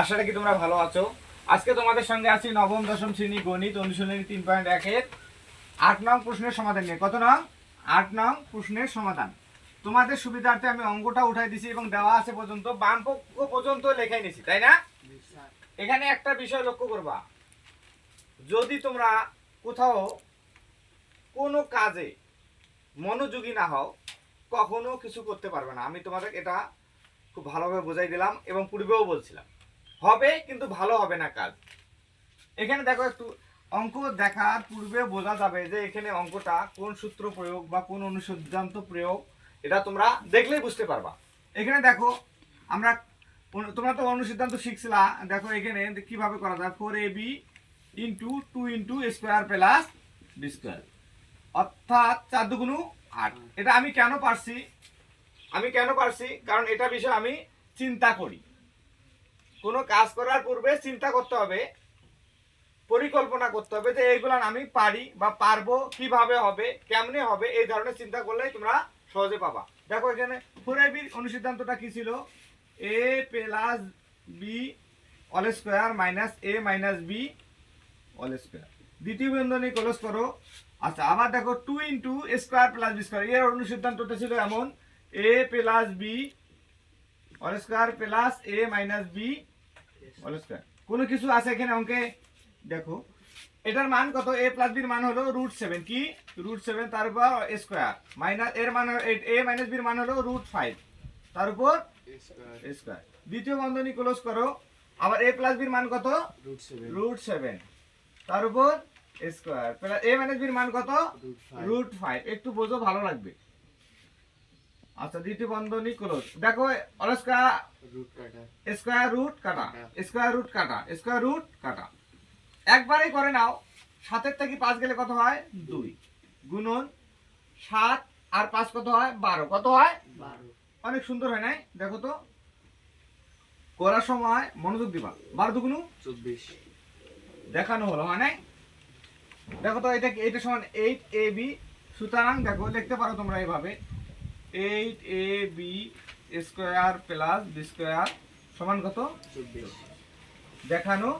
আশা রাখি তোমরা ভালো আছো। আজকে তোমাদের সঙ্গে আছি নবম, দশম শ্রেণি গণিত অনুশীলনী তিন পয়েন্ট একের আট নং প্রশ্নের সমাধান নিয়ে। কত নং? আট নং প্রশ্নের সমাধান। তোমাদের সুবিধার্থে আমি অঙ্কটা উঠাই দিছি এবং দেওয়া আছে পর্যন্ত, বাম পক্ষ পর্যন্ত লেখাই নিছি, তাই না? এখানে একটা বিষয় লক্ষ্য করবা। যদি তোমরা কোথাও কোনো কাজে মনোযোগী না হও, কখনো কিছু করতে পারবে না। আমি তোমাদের এটা খুব ভালোভাবে বোঝাই দিলাম এবং পূর্বেও বলছিলাম। হবে কিন্তু ভালো হবে না কাজ। এখানে দেখো একটু অঙ্ক দেখার পূর্বে বোঝা যাবে যে এখানে অঙ্কটা কোন সূত্র প্রয়োগ বা কোন অনুসিদ্ধান্ত প্রয়োগ, এটা তোমরা দেখলেই বুঝতে পারবা। এখানে দেখো আমরা তোমরা তো অনুসিদ্ধান্ত শিখছিলা, দেখো এখানে কীভাবে করা যায় four A B into two into square plus B square অর্থাৎ চার দুগুণু আট। এটা আমি কেন পারছি? আমি কেন পারছি? কারণ এটা বিষয়ে আমি চিন্তা করি। কোনো কাজ করার পূর্বে চিন্তা করতে হবে, পরিকল্পনা করতে হবে যে এইগুলো আমি পারি বা পারব কীভাবে হবে, কেমনে হবে, এই ধরনের চিন্তা করলে তোমরা সহজে পাবা। দেখো এখানে ফোর বির অনুসিদ্ধান্তটা কি ছিল? A plus B all square minus A minus B all square. দ্বিতীয় বন্ধনী ক্লোজ করো। আচ্ছা আবার দেখো two into square plus B square এর অনুসিদ্ধান্তটা ছিল এমন A plus B all square plus A minus B all square কোনো কিছু আছে এখানে অঙ্কে? দেখো এটার মান কত? এ প্লাস বির মান হলো রুট সেভেন কি? রুট সেভেন তার উপর স্কোয়ার মাইনাস এর মান এ মাইনাস বির মান হলো রুট ফাইভ তার উপর স্কোয়ার দ্বিতীয় বন্ধনী ক্লোজ করো। আবার এ প্লাস বির মান কত? রুট সেভেন তার উপর স্কোয়ার এ মাইনাস বির মান কত? রুট ফাইভ একটু বোঝো ভালো লাগবে। আচ্ছা দ্বিতীয় বন্ধনী ক্লোজ দেখো স্কোয়ার রুট কাটা স্কোয়ার রুট কাটা স্কোয়ার রুট কাটা। একবারেই করে নাও সাতের থেকে পাঁচ গেলে কত হয়? দুই। গুণন সাত আর পাঁচ কত হয়? বারো। কত হয়? অনেক সুন্দর হয় নাই? দেখো তো। করার সময় মনোযোগ দিবা। বারো দুগুণু দেখানো হলো হয় নাই? দেখো তো এটা এটা সমান এইট এ বি সুতরাং দেখো লিখতে পারো তোমরা এইভাবে। Eight A B square plus B square সমান কত? দেখানো।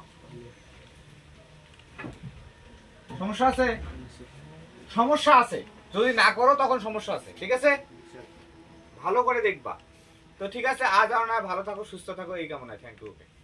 সমস্যা আছে? সমস্যা আছে। যদি না করো, তখন সমস্যা আছে। ঠিক আছে? ভালো করে দেখবা। তো ঠিক আছে, আজ আর না ভালো থাকো, সুস্থ থাকো। এই কামনায়। Thank you